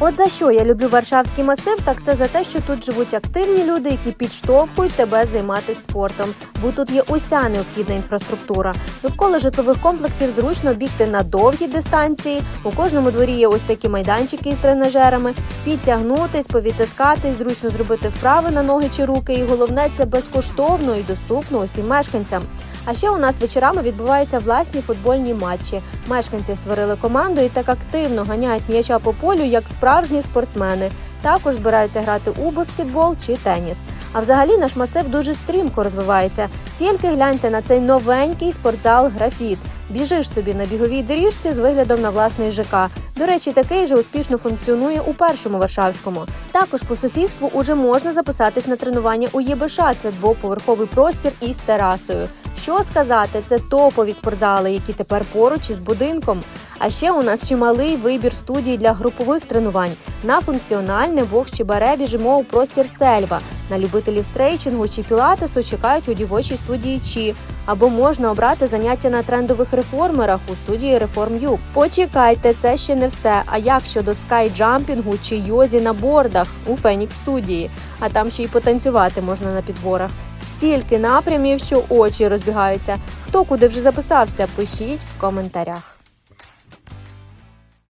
От за що я люблю Варшавський масив, так це за те, що тут живуть активні люди, які підштовхують тебе займатися спортом. Бо тут є уся необхідна інфраструктура. Довкола житлових комплексів зручно бігти на довгі дистанції. У кожному дворі є ось такі майданчики із тренажерами. Підтягнутись, повітискатись, зручно зробити вправи на ноги чи руки. І головне це безкоштовно і доступно усім мешканцям. А ще у нас вечорами відбуваються власні футбольні матчі. Мешканці створили команду і так активно ганяють м'яча по полю, як справжні спортсмени. Також збираються грати у баскетбол чи теніс. А взагалі наш масив дуже стрімко розвивається. Тільки гляньте на цей новенький спортзал графіт. Біжиш собі на біговій доріжці з виглядом на власний ЖК. До речі, такий же успішно функціонує у першому Варшавському. Також по сусідству уже можна записатись на тренування у ЄБШ. Це двоповерховий простір із терасою. Що сказати, це топові спортзали, які тепер поруч із будинком. А ще у нас чималий вибір студій для групових тренувань. На функціональне бокс чи баре біжимо у простір сельва. На любителів стрейчингу чи пілатесу чекають у дівочій студії Чі. Або можна обрати заняття на трендових реформерах у студії Reform U. Почекайте, це ще не все. А як щодо скайджампінгу чи йозі на бордах у Фенікс студії? А там ще й потанцювати можна на підборах. Стільки напрямів, що очі розбігаються. Хто куди вже записався, пишіть в коментарях.